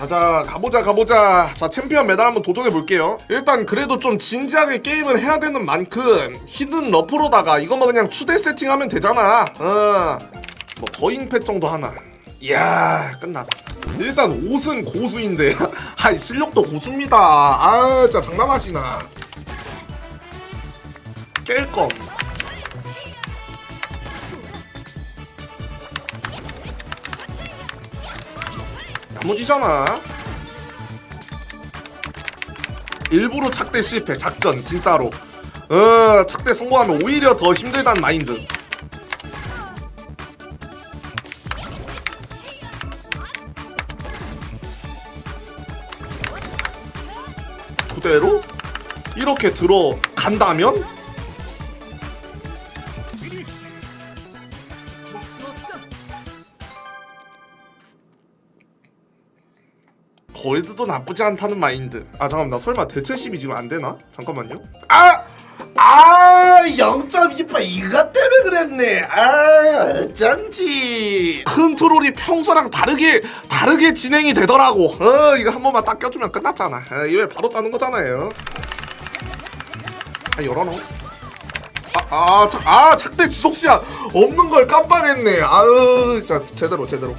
자자 가보자 가보자. 자 챔피언 메달 한번 도전해 볼게요. 일단 그래도 좀 진지하게 게임을 해야 되는 만큼 히든 러프로다가 이거만 그냥 추대 세팅하면 되잖아. 어뭐 거인패 정도 하나. 이야 끝났어. 일단 옷은 고수인데 아 실력도 고수입니다. 아 진짜 장난하시나. 깰검 야무지잖아. 일부러 착대 실패 작전 진짜로. 어 착대 성공하면 오히려 더 힘들다는 마인드. 그대로 이렇게 들어간다면 골드도 나쁘지 않다는 마인드. 아 잠깐만 나 설마 대체심이 지금 안 되나? 잠깐만요. 아! 아 0.28 이것 때문에 그랬네. 아 어쩐지 컨트롤이 평소랑 다르게 다르게 진행이 되더라고. 어 이거 한 번만 딱 껴주면 끝났잖아. 아, 이거 바로 따는 거잖아요. 아 열어놓. 아, 아, 착, 아, 착대 지속 시간 없는 걸 깜빡했네. 아유, 진짜 제대로, 제대로.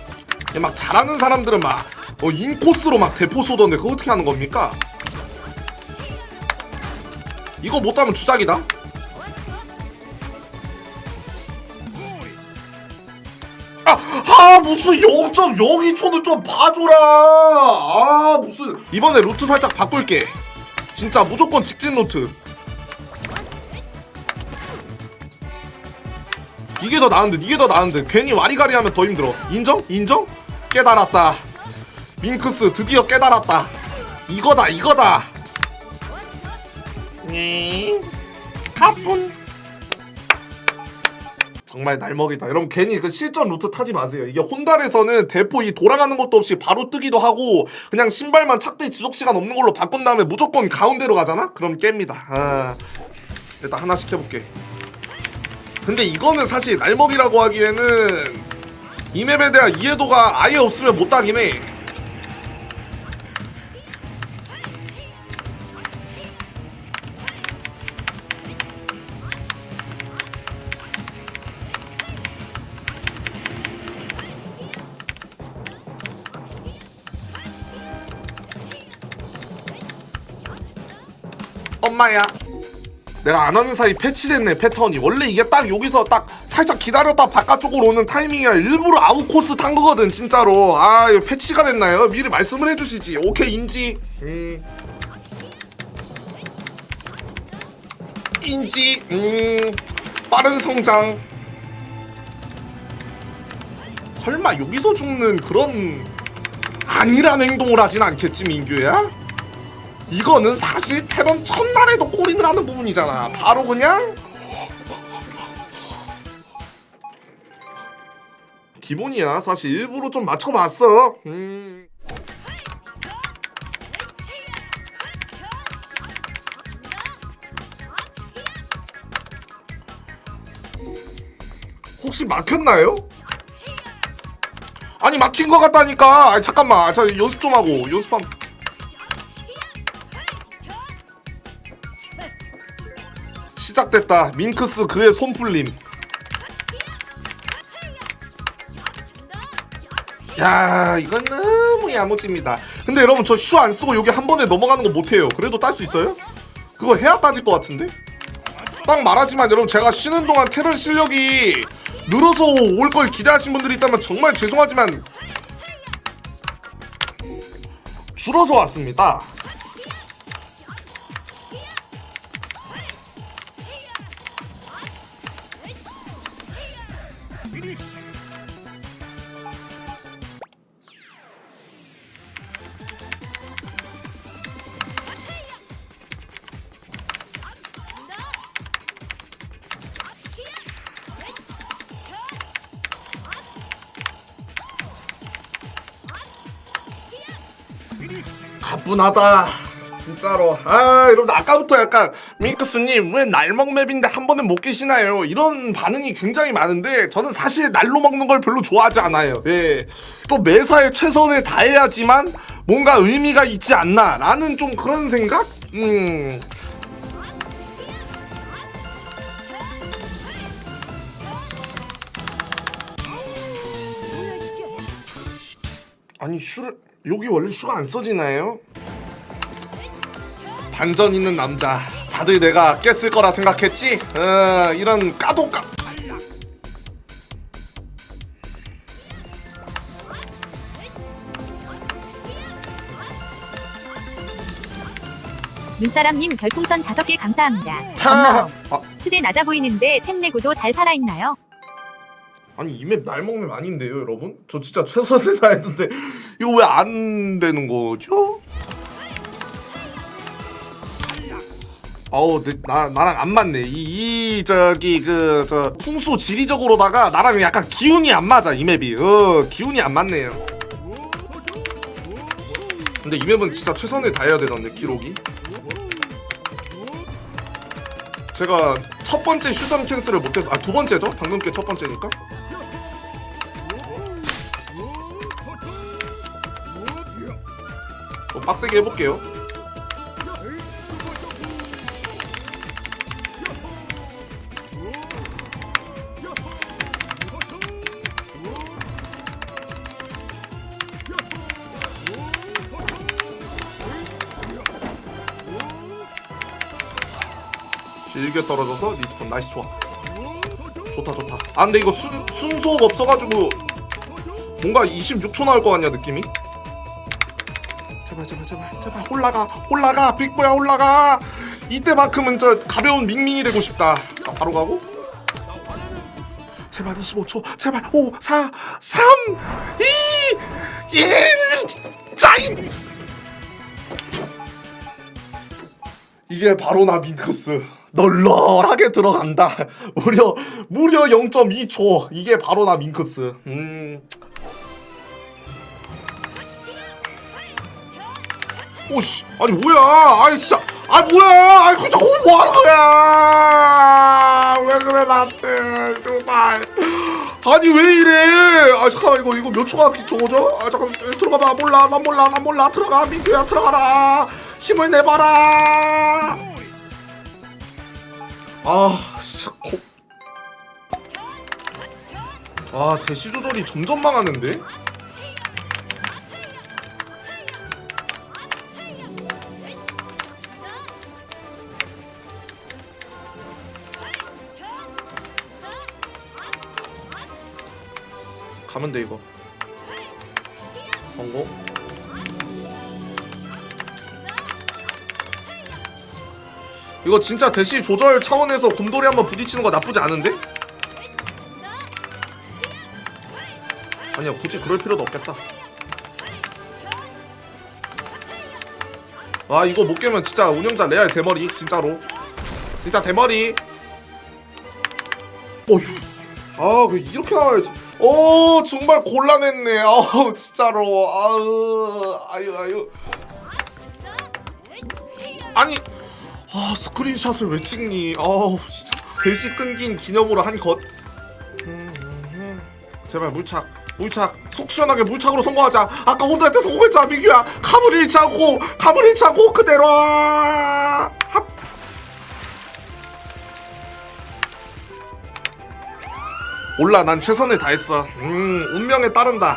막 잘하는 사람들은 막 어, 인코스로 막 대포 쏘던데 그거 어떻게 하는 겁니까? 이거 못 따면 주작이다. 아, 아 무슨 0.02초는 좀 봐줘라. 아 무슨 이번에 루트 살짝 바꿀게. 진짜 무조건 직진 루트. 이게 더 나은데 이게 더 나은데 괜히 와리가리 하면 더 힘들어 인정? 인정? 깨달았다 밍크스 드디어 깨달았다. 이거다 이거다. 네. 가뿐 정말 날먹이다. 여러분 괜히 그 실전 루트 타지 마세요. 이게 혼달에서는 대포 이 돌아가는 것도 없이 바로 뜨기도 하고 그냥 신발만 착대 지속 시간 없는 걸로 바꾼 다음에 무조건 가운데로 가잖아? 그럼 깹니다. 아. 일단 하나씩 해볼게. 근데 이거는 사실 날먹이라고 하기에는 이 맵에 대한 이해도가 아예 없으면 못 따긴 해. 엄마야. 내가 안 하는 사이 패치됐네 패턴이 원래 이게 딱 여기서 딱 살짝 기다렸다 바깥쪽으로 오는 타이밍이라 일부러 아웃코스 탄 거거든 진짜로 아 패치가 됐나요? 미리 말씀을 해주시지 오케이 인지 음. 인지 음 빠른 성장 설마 여기서 죽는 그런 아니란 행동을 하진 않겠지 민규야? 이거는 사실 테런 첫날에도 골인을 하는 부분이잖아. 바로 그냥 기본이야. 사실 일부러 좀 맞춰봤어. 음. 혹시 막혔나요? 아니 막힌 것 같다니까. 아니, 잠깐만. 자 연습 좀 하고 연습한. 시작됐다. 밍크스 그의 손풀림. 야, 이건 너무 야무집니다. 근데 여러분 저 슈 안 쓰고 여기 한 번에 넘어가는 거 못해요. 그래도 딸 수 있어요? 그거 해야 따질 것 같은데? 딱 말하지만 여러분 제가 쉬는 동안 테런 실력이 늘어서 올 걸 기대하신 분들이 있다면 정말 죄송하지만 줄어서 왔습니다. 가뿐하다. 진짜로. 아, 여러분 아까부터 약간 밍크스님 왜 날먹 맵인데 한 번에 못 계시나요? 이런 반응이 굉장히 많은데 저는 사실 날로 먹는 걸 별로 좋아하지 않아요. 예. 또 매사에 최선을 다해야지만 뭔가 의미가 있지 않나 라는 좀 그런 생각? 음. 아니 슈를 여기 원래 슈가 안 써지나요? 반전 있는 남자 다들 내가 깼을 거라 생각했지? 어, 이런 까도 까 눈사람님 별풍선 5개 감사합니다. 하! 아, 추대 낮아 보이는데 템 내고도 잘 살아있나요? 아니 이 맵 날 먹는 아닌데요 여러분? 저 진짜 최선을 다했는데 이거 왜 안 되는 거죠? 어우 내- 나 나랑 안 맞네. 이, 이 저기 그 저 풍수 지리적으로다가 나랑 약간 기운이 안 맞아 이 맵이. 어 기운이 안 맞네요. 근데 이 맵은 진짜 최선을 다해야 되던데 기록이. 제가 첫 번째 슈점 캔슬을 못해서 아 두 번째죠? 방금 게 첫 번째니까 빡세게 해볼게요. 길게 떨어져서 리스폰 나이스 좋아 좋다 좋다. 아 근데 이거 순, 순속 없어가지고 뭔가 26초 나올 것 같냐 느낌이 올라가 올라가 빅보야 올라가. 이때만큼은 저 가벼운 밍밍이 되고 싶다. 자 바로 가고. 제발 25초 제발 5 4 3 2 1 짜이 이게 바로 나 밍크스. 널널하게 들어간다. 무려 무려 0.2초. 이게 바로 나 밍크스. 음 오씨 아니 뭐야? 아니 진짜. 아 뭐야? 아니 그 저거 뭐하는 거야? 왜 그래 나한테? 정말 아니 왜 이래? 아 잠깐만 이거 이거 몇 초가 저거죠? 아 잠깐 들어가봐. 몰라 난 몰라 난 몰라. 들어가 민규야 들어가라. 힘을 내봐라. 아 진짜 고... 아 대시 조절이 점점 망하는데 가면 돼 이거. 번고. 이거 진짜 대시 조절 차원에서 곰돌이 한번 부딪히는 거 나쁘지 않은데? 아니야 굳이 그럴 필요도 없겠다. 와 이거 못 깨면 진짜 운영자 레알 대머리 진짜로. 진짜 대머리. 어휴 아, 그 이렇게 나와야지. 오, 정말 곤란했네. 아우, 진짜로. 아우, 아유, 아유. 아니, 아, 스크린샷을 왜 찍니? 아우, 진짜. 대시 끊긴 기념으로 한 것. 제발 물착. 물착 속 시원하게 물착으로 성공하자 아까 혼자한테 성공했잖아 민규야 감을 잃지 않고 감을 잃지 않고 그대로 몰라 난 최선을 다했어. 음 운명에 따른다.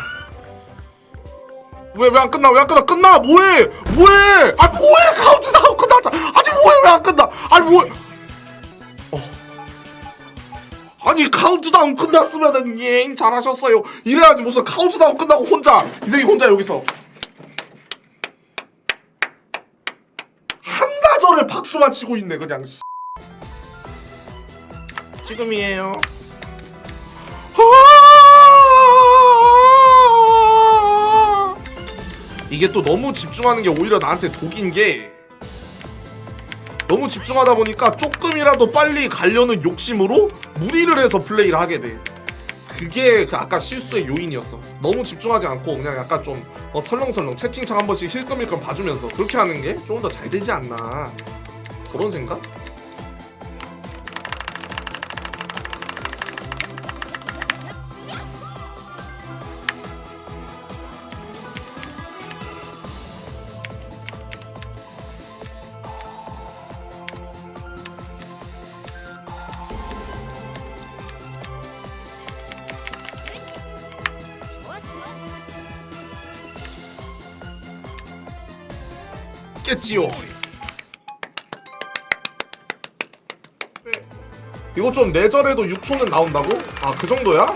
왜 왜 안 끝나? 왜 안 끝나? 끝나! 뭐해? 뭐해? 아 뭐해? 카운트다운 끝나자. 아니 뭐해? 왜 안 끝나? 아니 뭐해? 어. 아니 카운트다운 끝났으면은 예 잘하셨어요. 이래야지 무슨 카운트다운 끝나고 혼자 이 새끼 혼자 여기서. 한나절을 박수만 치고 있네 그냥 씨. 지금이에요 이게 또 너무 집중하는 게 오히려 나한테 독인 게 너무 집중하다 보니까 조금이라도 빨리 가려는 욕심으로 무리를 해서 플레이를 하게 돼. 그게 그 아까 실수의 요인이었어. 너무 집중하지 않고 그냥 약간 좀 어, 설렁설렁 채팅창 한 번씩 힐끔힐끔 봐주면서 그렇게 하는 게 조금 더 잘 되지 않나 그런 생각? 있겠지요. 이거 좀 내절해도 6초는 나온다고? 아 그 정도야?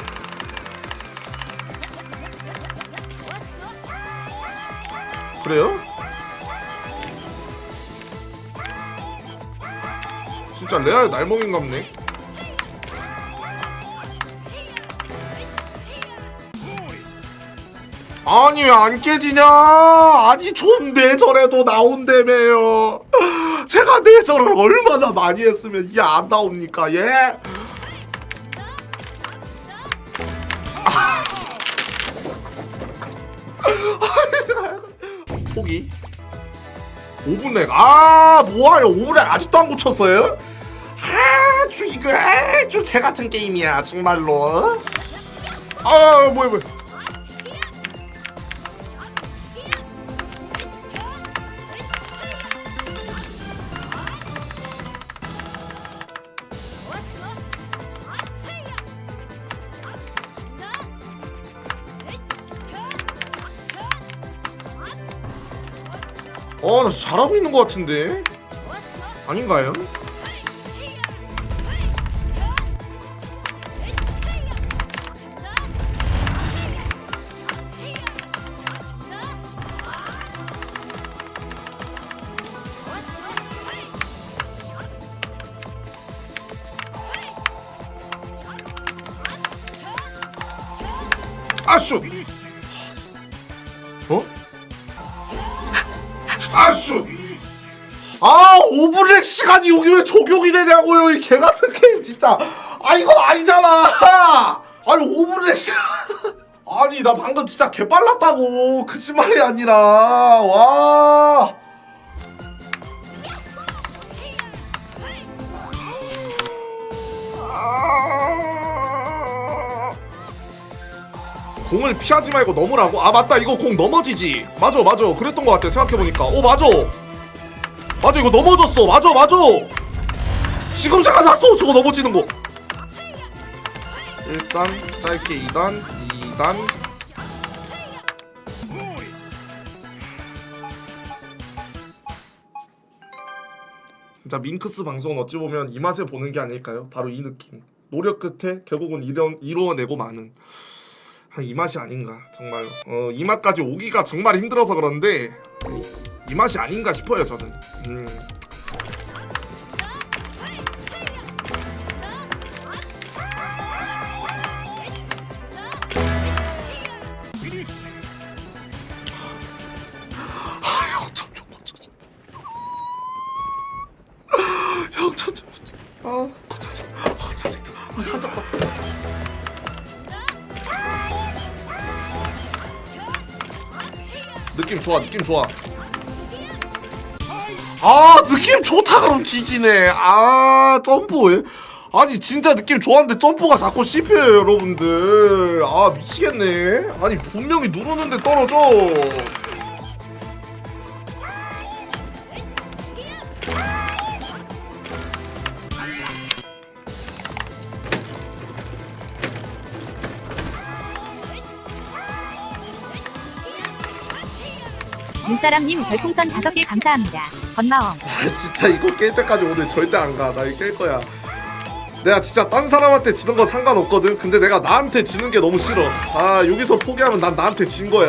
그래요? 진짜 레알 날먹인갑네. 아니 왜 안 깨지냐? 아니 좀 내절해도 나온다며요. 제가 내절을 얼마나 많이 했으면 이게 안 나옵니까? 예? 포기. 5분 렉. 아 뭐하요? 5분 렉 아직도 안 고쳤어요? 아주 이거 아주 개 같은 게임이야 정말로. 아 뭐야 뭐야. 어, 나 잘하고 있는 것 같은데? 아닌가요? 아슈! 어? 아슈! 아, 오브렉 시간이 여기 왜 적용이 되냐고요, 이 개같은 게임, 진짜. 아, 이건 아니잖아! 아니, 오브렉 시간. 아니, 나 방금 진짜 개빨랐다고. 그 말이 아니라. 와. 아. 공을 피하지 말고 넘으라고? 아 맞다. 이거 공 넘어지지. 맞아 맞아. 그랬던 것 같아 생각해보니까. 오 맞아. 맞아 이거 넘어졌어. 맞아 맞아. 지금 생각났어. 저거 넘어지는 거. 일단 짧게 2단 2단. 진짜 밍크스 방송은 어찌 보면 이 맛에 보는 게 아닐까요? 바로 이 느낌. 노력 끝에 결국은 이뤄, 이루어내고 마는 아, 이 맛이 아닌가 정말 어, 이 맛까지 오기가 정말 힘들어서 그런데 이 맛이 아닌가 싶어요 저는 음. 아. 영천명 고쳐져. 아, 고쳐져. 아, 한장 봐. 느낌 좋아 느낌 좋아. 아 느낌 좋다 그럼 뒤지네. 아 점프 왜 아니 진짜 느낌 좋았는데 점프가 자꾸 씹혀요 여러분들. 아 미치겠네. 아니 분명히 누르는데 떨어져 눈사람님 별풍선 5개 감사합니다. 건마엄. 아 진짜 이거 깰 때까지 오늘 절대 안 가 나 이거 깰 거야. 내가 진짜 딴 사람한테 지는 건 상관없거든. 근데 내가 나한테 지는 게 너무 싫어. 아 여기서 포기하면 난 나한테 진 거야.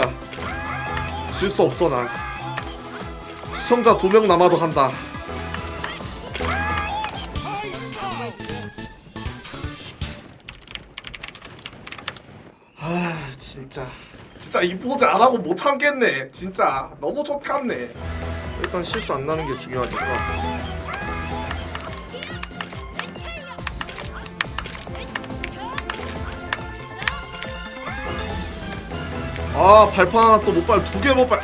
질 수 없어 난. 시청자 두 명 남아도 한다. 아 진짜 진짜 이 포즈 안 하고 못 참겠네. 진짜. 너무 족같네. 일단 실수 안 나는 게 중요하니까 아 발판 하나 또 못 발 두 개 못 발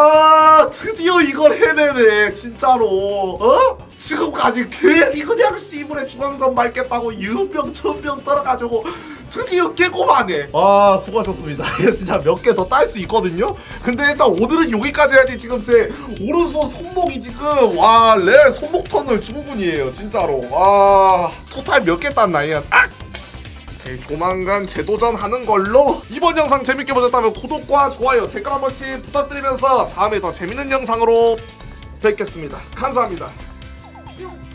와 드디어 이걸 해내네 진짜로 어? 지금까지 괜히 그냥 씨부레 중앙선 밟겠다고 유병 천병 떨어가지고 드디어 깨고만해. 아 수고하셨습니다. 진짜 몇 개 더 딸 수 있거든요. 근데 일단 오늘은 여기까지 해야지 지금 제 오른손 손목이 지금 와레 손목 터널 증후군이에요 진짜로. 와 토탈 몇개 땄나 이야. 아! 오케이, 조만간 재도전하는 걸로 이번 영상 재밌게 보셨다면 구독과 좋아요 댓글 한 번씩 부탁드리면서 다음에 더 재밌는 영상으로 뵙겠습니다 감사합니다. 뿅.